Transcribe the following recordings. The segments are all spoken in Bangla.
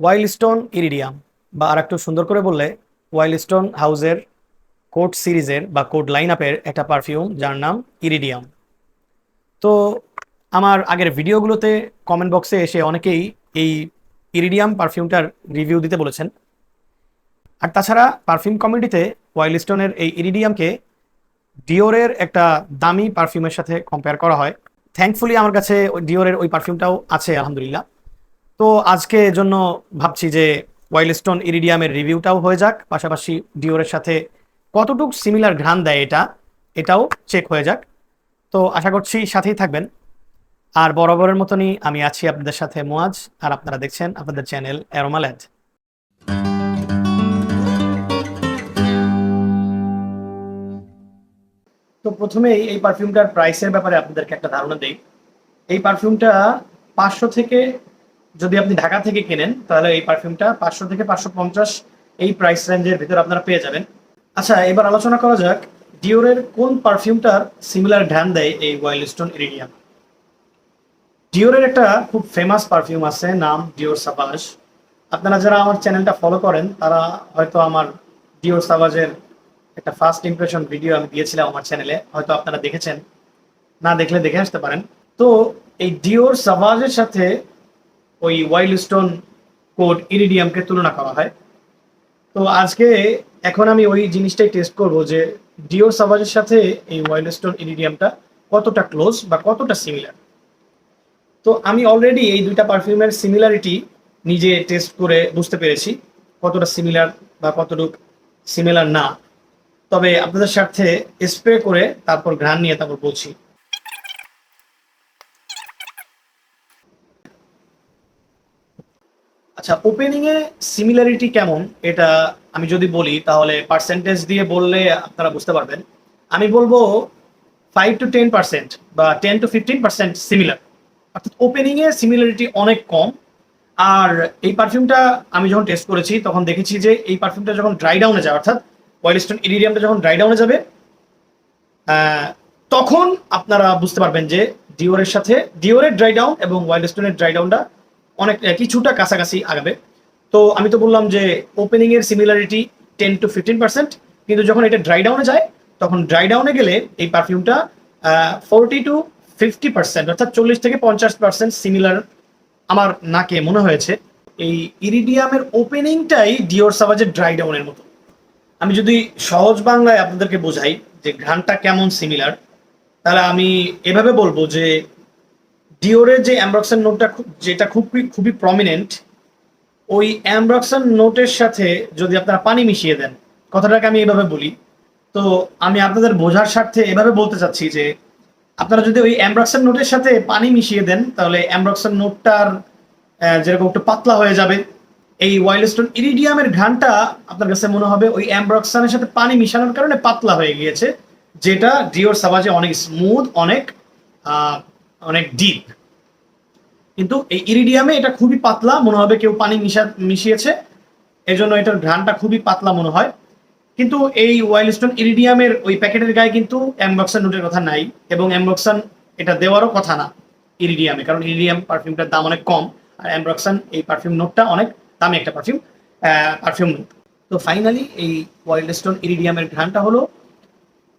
ওয়াইল্ডস্টোন ইরিডিয়াম বা আর একটু সুন্দর করে বললে ওয়াইল্ডস্টোন হাউজের কোড সিরিজের বা কোড লাইন আপের একটা পারফিউম যার নাম ইরিডিয়াম তো আমার আগের ভিডিওগুলোতে কমেন্ট বক্সে এসে অনেকেই এই ইরিডিয়াম পারফিউমটার রিভিউ দিতে বলেছেন। আর তাছাড়া পারফিউম কমিউনিটিতে ওয়াইল্ডস্টোনের এই ইরিডিয়ামকে ডিওরের একটা দামি পারফিউমের সাথে কম্পেয়ার করা হয়। থ্যাঙ্কফুলি আমার কাছে ডিওরের ওই পারফিউমটাও আছে, আলহামদুলিল্লাহ। তো আজকে জন্য ভাবছি যে ওয়াইল্ডস্টোন ইরিডিয়ামের রিভিউটাও হয়ে যাক, পাশাপাশি ডিওরের সাথে কতটুকু সিমিলার ঘ্রাণ দেয় এটা, এটাও চেক হয়ে যাক। তো আশা করছি সাথেই থাকবেন। আর বরাবরের মতনই আমি আছি আপনাদের সাথে মোয়াজ, আর আপনারা দেখছেন আপনাদের চ্যানেল অ্যারোমাল্যাড তো প্রথমেই এই পারফিউমটার প্রাইসের ব্যাপারে আপনাদেরকে একটা ধারণা দেই। এই পারফিউমটা পাঁচশো থেকে যদি আপনি ঢাকা থেকে কেনেন, তাহলে এই পারফিউমটা পাঁচশো থেকে পাঁচশো পঞ্চাশ এই প্রাইস রেঞ্জের ভিতরে আপনারা পেয়ে যাবেন। আচ্ছা এবার আলোচনা করা যাক ডিওরের কোন পারফিউমটার সিমিলার ধ্যান দেয় এই ওয়াইল্ড স্টোন ইরিডিয়াম ডিওরের একটা খুব ফেমাস পারফিউম আছে, নাম ডিওর সাবাস আপনারা যারা আমার চ্যানেলটা ফলো করেন, তারা হয়তো আমার ডিওর সাবাজের একটা ফার্স্ট ইমপ্রেশন ভিডিও আমি দিয়েছিলাম আমার চ্যানেলে হয়তো আপনারা দেখেছেন। না দেখলে দেখে আসতে পারেন। তো এই ডিওর সাবাজের সাথে ওই ওয়াইল্ডস্টোন কোড ইরিডিয়ামকে তুলনা করা হয়। তো আজকে এখন আমি ওই জিনিসটাই টেস্ট করব যে ডিও সাবাজের সাথে এই ওয়াইল্ডস্টোন ইরিডিয়ামটা কতটা ক্লোজ বা কতটা সিমিলার তো আমি অলরেডি এই দুইটা পারফিউমের সিমিলারিটি নিজে টেস্ট করে বুঝতে পেরেছি কতটা সিমিলার বা কতটুকু সিমিলার না। তবে আপনাদের স্বার্থে স্প্রে করে তারপর ঘ্রাণ নিয়ে তারপর বলছি। আচ্ছা ওপেনিং এ সিমিলারিটি কেমন? এটা আমি যদি বলি, তাহলে পার্সেন্টেজ দিয়ে বললে আপনারা বুঝতে পারবেন। আমি বলব ফাইভ টু টেন পার্সেন্ট বা ten to fifteen percent similar অর্থাৎ ওপেনিং এ সিমিলারিটি অনেক কম। আর এই পারফিউমটা আমি যখন টেস্ট করেছি, তখন দেখেছি যে এই পারফিউমটা যখন ড্রাই ডাউনে যায়, অর্থাৎ ওয়াইল্ডস্টোন ইরিডিয়ামটা যখন ড্রাই ডাউনে যাবে তখন আপনারা বুঝতে পারবেন যে ডিওরের সাথে ডিওরের ড্রাই ডাউন এবং ওয়াইল্ডস্টোনের ড্রাই ডাউনটা অনেক কিছুটা কাছাকাছি আগাবে। তো আমি তো বললাম যে ওপেনিং এর similarity ten to fifteen percent কিন্তু যখন এটা ড্রাই ডাউনে যায়, তখন ড্রাই ডাউনে গেলে এই পারফিউমটা ফোরটি টু ফিফটি পার্সেন্ট অর্থাৎ চল্লিশ থেকে পঞ্চাশ পার্সেন্ট সিমিলার আমার নাকে মনে হয়েছে। এই ইরিডিয়ামের ওপেনিংটাই ডিওর সাবাজের ড্রাই ডাউনের মতো। আমি যদি সহজ বাংলায় আপনাদেরকে বোঝাই যে ঘ্রাণটা কেমন সিমিলার তাহলে আমি এভাবে বলব যে ডিওরের যে অ্যামব্রক্সন নোটটা যেটা খুব খুবই প্রমিনেন্ট ওই অ্যামব্রক্সন নোটের সাথে যদি আপনারা পানি মিশিয়ে দেন, কথাটাকে আমি এভাবে বলি, তো আমি আপনাদের বোঝার স্বার্থে এভাবে বলতে চাচ্ছি যে, আপনারা যদি ওই অ্যামব্রক্সন নোটের সাথে পানি মিশিয়ে দেন, তাহলে অ্যামব্রক্সন নোটটার যেরকম একটু পাতলা হয়ে যাবে। এই ওয়াইল্ডস্টোন ইরিডিয়ামের ঘ্রাণটা আপনার কাছে মনে হবে, ওই অ্যামব্রক্সানের সাথে পানি মিশানোর কারণে পাতলা হয়ে গিয়েছে, যেটা ডিওর সাবাজে অনেক স্মুথ অনেক অনেক ডিপ কিন্তু এই ইরিডিয়ামে এটা খুবই পাতলা, মনে হবে কেউ পানি মিশা মিশিয়েছে এই জন্য এটার ঘ্রাণটা খুবই পাতলা মনে হয়। কিন্তু এই ওয়াইল্ডস্টোন ইরিডিয়ামের ওই প্যাকেটের গায়ে কিন্তু অ্যামবক্সান নোটের কথা নাই, এবং অ্যামবক্সান এটা দেওয়ারও কথা না ইরিডিয়ামে কারণ ইরিডিয়াম পারফিউমটার দাম অনেক কম, আর অ্যামব্রক্সান এই পারফিউম নোটটা অনেক দামি একটা পারফিউম পারফিউম নোট তো ফাইনালি এই ওয়াইল্ডস্টোন ইরিডিয়ামের ঘ্রাণটা হলো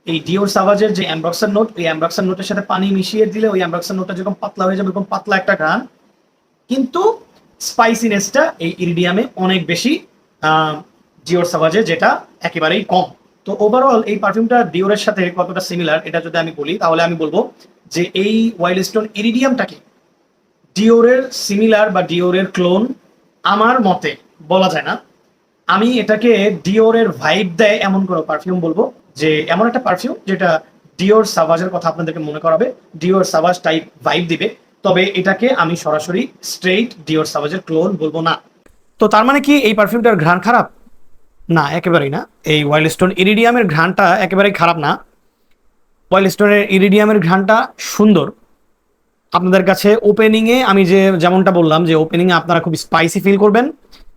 এই ডিওর সাভাজের যে অ্যামব্রক্সান নোট ওই অ্যামব্রক্সান নোটের সাথে পানি মিশিয়ে দিলে ওই অ্যামব্রক্সান নোটটা যেরকম পাতলা হয়ে যাবে এরকম পাতলা একটা ঘ্রাণ। কিন্তু স্পাইসিনেসটা এই ইরিডিয়ামে অনেক বেশি ডিওর সাভাজে যেটা একেবারেই কম। তো ওভারঅল এই পারফিউমটা ডিওরের সাথে কতটা সিমিলার এটা যদি আমি বলি, তাহলে আমি বলব যে এই ওয়াইল্ড স্টোন ইরিডিয়ামটাকে ডিওরের সিমিলার বা ডিওরের ক্লোন আমার মতে বলা যায় না। আমি এটাকে ডিওরের ভাইব দেয় এমন কোনো পারফিউম বলব যে এমন একটা পারফিউম যেটা ডিওর সাভাজের কথা আপনাদেরকে মনে করাবে। ডিওর সাভাজ টাইপ ভাইব দিবে। তবে এটাকে আমি সরাসরি স্ট্রেইট ডিওর সাভাজের ক্লোন বলব না। তো তার মানে কি এই পারফিউমটার ঘ্রাণ খারাপ? না, একেবারেই না। এই ওয়াইল্ড স্টোন ইরিডিয়ামের ঘ্রাণটা একেবারেই খারাপ না। ওয়াইল্ড স্টোনের ইরিডিয়ামের ঘ্রাণটা সুন্দর। আপনাদের কাছে ওপেনিংয়ে আমি যে যেমনটা বললাম যে ওপেনিংয়ে আপনারা খুব স্পাইসি ফিল করবেন।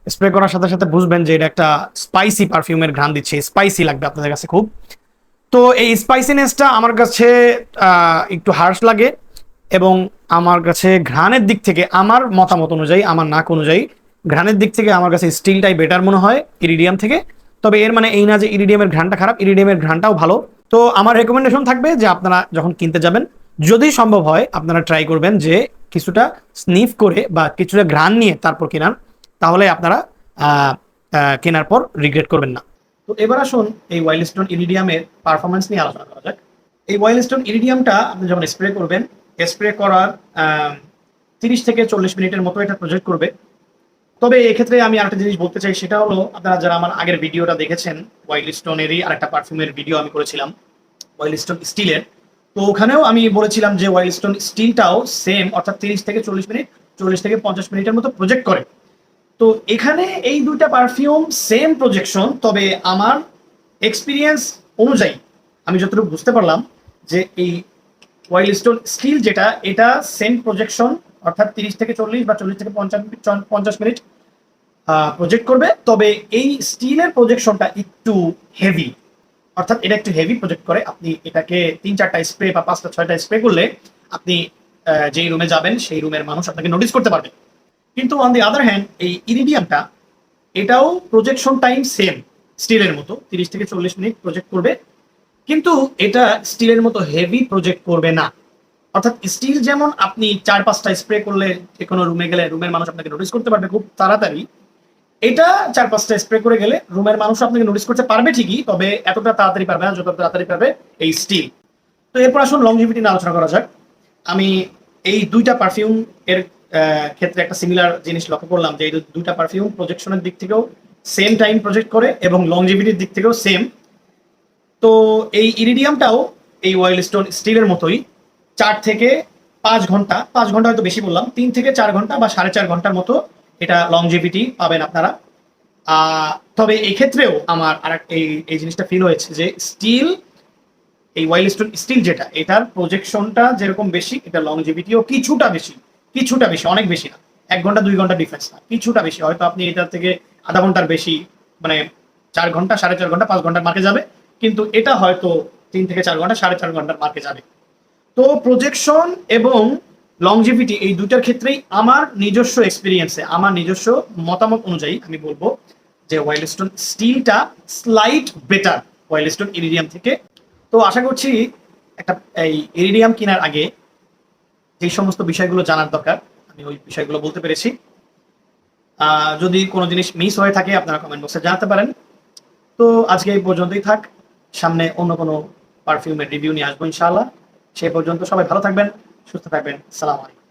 স্প্রে করার সাথে সাথে বুঝবেন যে এটা একটা স্পাইসি পারফিউমের ঘ্রাণ দিচ্ছে স্পাইসি লাগবে আপনাদের কাছে খুব। তো এই স্পাইসিনেসটা আমার কাছে একটু হার্শ লাগে এবং আমার কাছে ঘ্রাণের দিক থেকে আমার মতামত অনুযায়ী, আমার নাক অনুযায়ী ঘ্রাণের দিক থেকে আমার কাছে স্টিলটাই বেটার মনে হয় ইরিডিয়াম থেকে। তবে এর মানে এই না যে ইরিডিয়ামের ঘ্রাণটা খারাপ ইরিডিয়ামের ঘ্রাণটাও ভালো। তো আমার রেকমেন্ডেশন থাকবে যে আপনারা যখন কিনতে যাবেন, যদি সম্ভব হয় আপনারা ট্রাই করবেন যে কিছুটা স্নিফ করে বা কিছুটা ঘ্রাণ নিয়ে তারপর কেনার তাহলে আপনারা কেনার পর রিগ্রেট করবেন না। তো এবার আসুন এই ওয়াইল্ডস্টোন ইরিডিয়ামের পারফরমেন্স নিয়ে আলোচনা করা যাক। এই ওয়াইল্ডস্টোন ইরিডিয়ামটা আপনি যখন স্প্রে করবেন স্প্রে করার তিরিশ থেকে চল্লিশ মিনিটের মতো এটা প্রজেক্ট করবে। তবে এক্ষেত্রে আমি আরেকটা জিনিস বলতে চাই, সেটা হলো আপনারা যারা আমার আগের ভিডিওটা দেখেছেন ওয়াইল্ড স্টোনেরই আরেকটা পারফিউমের ভিডিও আমি করেছিলাম ওয়াইল্ড স্টোন স্টিলের তো ওখানেও আমি বলেছিলাম যে ওয়াইল্ড স্টোন স্টিলটাও সেম অর্থাৎ তিরিশ থেকে চল্লিশ মিনিট, চল্লিশ থেকে পঞ্চাশ মিনিটের মতো প্রজেক্ট করে। তো এখানে এই দুইটা পারফিউম সেম প্রজেকশন তবে আমার এক্সপিরিয়েন্স অনুযায়ী, আমি যতটুকু বুঝতে পারলাম যে এই ওয়াইল্ড স্টোন স্টিল যেটা, এটা সেম প্রজেকশন অর্থাৎ তিরিশ থেকে চল্লিশ বা চল্লিশ থেকে পঞ্চাশ পঞ্চাশ মিনিট প্রজেক্ট করবে। তবে এই স্টিলের প্রজেকশনটা একটু হেভি অর্থাৎ এটা একটু হেভি প্রজেক্ট করে। আপনি এটাকে তিন চারটা স্প্রে বা পাঁচটা ছয়টা স্প্রে করলে আপনি যেই রুমে যাবেন, সেই রুমের মানুষ আপনাকে নোটিস করতে পারবে। কিন্তু অন দি আদার হ্যান্ড এই ইরিডিয়ামটা এটাও প্রজেকশন টাইম সেম স্টিলের মতো, তিরিশ থেকে চল্লিশ মিনিট প্রজেক্ট করবে। কিন্তু এটা স্টিলের মতো হেভি প্রজেক্ট করবে না। অর্থাৎ স্টিল যেমন আপনি চার পাঁচটা স্প্রে করলে যে কোনো রুমে গেলে রুমের মানুষ আপনাকে নোটিস করতে পারবে খুব তাড়াতাড়ি। এটা চার পাঁচটা স্প্রে করে গেলে রুমের মানুষ আপনাকে নোটিস করতে পারবে ঠিকই, তবে এতটা তাড়াতাড়ি পারবে না যত তাড়াতাড়ি পারবে এই স্টিল তো এরপর আসুন লংজিভিটি নিয়ে আলোচনা করা যাক। আমি এই দুইটা পারফিউম এর ক্ষেত্রে একটা সিমিলার জিনিস লক্ষ্য করলাম যে এই দু- দুইটা পারফিউম প্রজেকশনের দিক থেকেও সেম টাইম প্রজেক্ট করে এবং লংজিভিটির দিক থেকেও সেম তো এই ইরিডিয়ামটাও এই ওয়াইল্ড স্টোন স্টিলের মতোই চার থেকে পাঁচ ঘণ্টা পাঁচ ঘণ্টা হয়তো বেশি বললাম, তিন থেকে চার ঘণ্টা বা সাড়ে চার ঘণ্টার মতো এটা লংজিভিটি পাবেন আপনারা। তবে এই ক্ষেত্রেও আমার আর এই এই জিনিসটা ফিল হয়েছে যে স্টিল এই ওয়াইল্ড স্টোন স্টিল যেটা, এটার প্রজেকশনটা যেরকম বেশি, এটা লংজিভিটিও কিছুটা বেশি। কিছুটা বেশি, অনেক বেশি না। এক ঘণ্টা, দুই ঘণ্টা ডিফারেন্স না। কিছুটা বেশি। হয়তো আপনি এটার থেকে আধা ঘণ্টার বেশি মানে চার ঘণ্টা, সাড়ে চার ঘণ্টা, পাঁচ ঘণ্টার মার্কে যাবে। কিন্তু এটা হয়তো তিন থেকে চার ঘণ্টা, সাড়ে চার ঘণ্টার মার্কে যাবে। তো প্রজেকশন এবং লংজিভিটি এই দুটার ক্ষেত্রেই আমার নিজস্ব এক্সপিরিয়েন্সে আমার নিজস্ব মতামত অনুযায়ী আমি বলব যে Wild Stone স্টিলটা slight better Wild Stone Iridium থেকে। তো আশা করছি একটা, এই ইরিডিয়াম কেনার আগে যে সমস্ত বিষয়গুলো জানার দরকার, আমি ওই বিষয়গুলো বলতে পেরেছি। যদি কোনো জিনিস মিস হয়ে থাকে, আপনারা কমেন্ট বক্সে জানাতে পারেন। তো আজকে এই পর্যন্তই থাক। সামনে অন্য কোনো পারফিউমের রিভিউ নিয়ে আসব ইনশাআল্লাহ। সেই পর্যন্ত সবাই ভালো থাকবেন, সুস্থ থাকবেন। সালাম আলাইকুম।